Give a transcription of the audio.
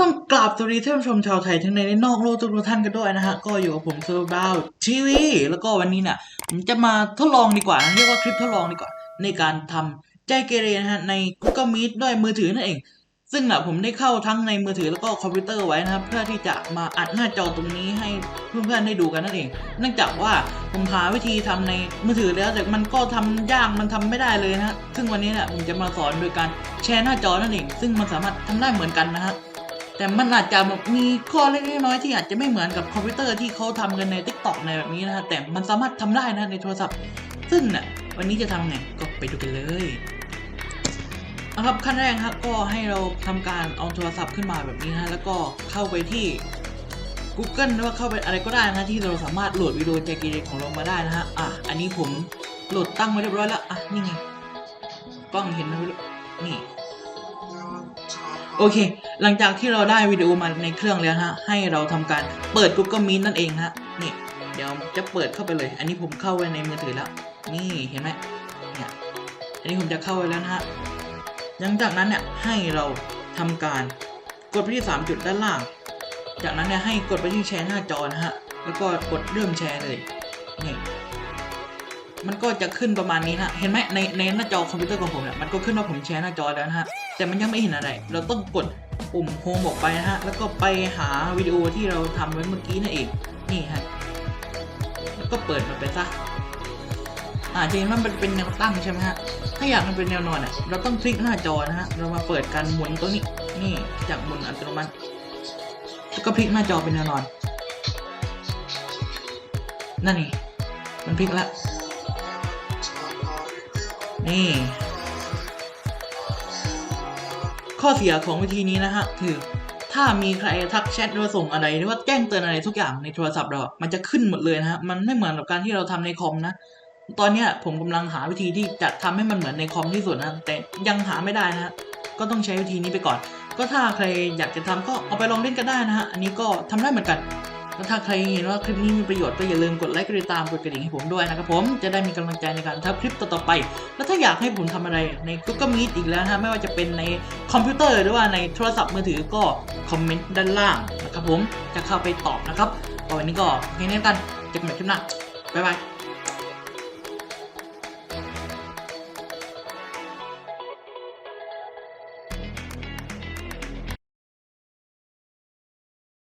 ต้องกราบสวัสดีท่านผู้ชมชาวไทยทั้งในและนอกโลกทุกท่านกันด้วยนะฮะ ก็อยู่กับผมเซอร์บาวทีวีแล้วก็วันนี้เนี่ยผมจะมาทดลองดีกว่านะเรียกว่าคลิปทดลองดีกว่า ในการทำใจเกเรนะฮะใน Google Meet ด้วยมือถือนั่นเอง ซึ่งน่ะผมได้เข้าทั้งในมือถือแล้วก็คอมพิวเตอร์ไว้นะครับเพื่อที่จะมาอัดหน้าจอตรงนี้ให้เพื่อนๆได้ดูกันนั่นเอง เนื่องจากว่าผมหาวิธีทำในมือถือแล้วแต่มันก็ทำยากมันทำไม่ได้เลยนะฮะซึ่งวันนี้เนี่ยผมจะมาสอนโดยการแชร์หน้าจอนั่นเอง ซึ่งมันสามารถทำได้เหมือนกันนะฮะ แต่มันอาจจะแบบมีข้อเล็กๆน้อยๆที่อาจจะไม่เหมือนกับคอมพิวเตอร์ที่เขาทำกันใน t ิ k t o k ในแบบนี้นะฮะแต่มันสามารถทำได้นะในโทรศัพท์ ซึ่งน่ะวันนี้จะทำไงก็ไปดูกันเลยเอาครับขั้นแรกครับก็ให้เราทำการเอาโทรศัพท์ขึ้นมาแบบนี้นะแล้วก็เข้าไปที่ Google หรือว่าเข้าไปอะไรก็ได้นะที่เราสามารถโหลดวิดีโอแจกีเรของเรามาได้นะฮะอะอันนี้ผมโหลดตั้งไว้เรียบร้อยแล้วอะนี่ไงกล้องเห็นไหมนี่ โอเค หลังจากที่เราได้วิดีโอมาในเครื่องแล้วฮะ ให้เราทำการเปิด Google Meet นั่นเองฮะ นี่ เดี๋ยวจะเปิดเข้าไปเลย อันนี้ผมเข้าไว้ในมือถือแล้ว นี่เห็นไหมเนี่ย อันนี้ผมจะเข้าไว้แล้วฮะ หลังจากนั้นเนี่ยให้เราทำการกดไปที่สามจุดด้านล่าง จากนั้นเนี่ยให้กดไปที่แชร์หน้าจอนะฮะ แล้วก็กดเริ่มแชร์เลย นี่ มันก็จะขึ้นประมาณนี้นะ เห็นไหมในในหน้าจอคอมพิวเตอร์ของผมเนี่ย มันก็ขึ้นว่าผมแชร์หน้าจอแล้วนะฮะ แต่มันยังไม่เห็นอะไร เราต้องกดปุ่มโฮมออกไปนะฮะ แล้วก็ไปหาวิดีโอที่เราทำไว้เมื่อกี้นั่นเอง นี่ฮะ แล้วก็เปิดมันไปซะอ่าจริงๆแล้วมันเป็นแนวตั้งใช่ไหมฮะ ถ้าอยากมันเป็นแนวนอนอะ เราต้องคลิกหน้าจอนะฮะ เรามาเปิดการหมุนตัวนี้ นี่จากหมุนอัตโนมัติ แล้วก็พลิกหน้าจอเป็นแนวนอน นั่นนี่มันพลิกแล้ว นี่ ข้อเสียของวิธีนี้นะฮะ คือ ถ้ามีใครทักแชทหรือส่งอะไรหรือว่าแจ้งเตือนอะไรทุกอย่างในโทรศัพท์เรา มันจะขึ้นหมดเลยนะฮะ มันไม่เหมือนกับการที่เราทำในคอมนะ ตอนเนี้ยผมกำลังหาวิธีที่จะทำให้มันเหมือนในคอมที่สุดนะ แต่ยังหาไม่ได้นะฮะ ก็ต้องใช้วิธีนี้ไปก่อน ก็ถ้าใครอยากจะทำก็เอาไปลองเล่นกันได้นะฮะ อันนี้ก็ทำได้เหมือนกัน แล้วถ้าใครเห็นว่าคลิปนี้มีประโยชน์ก็อย่าลืมกดไลค์กดติดตามกดกระดิ่งให้ผมด้วยนะครับผมจะได้มีกำลังใจในการทำคลิปต่อๆไป แล้วถ้าอยากให้ผมทำอะไรใน Google Meet อีกแล้วนะไม่ว่าจะเป็นในคอมพิวเตอร์หรือว่าในโทรศัพท์มือถือก็คอมเมนต์ด้านล่างนะครับผมจะเข้าไปตอบนะครับวันนี้ก็แค่นี้กันเจอกันใหม่คลิปหน้าบ๊ายบาย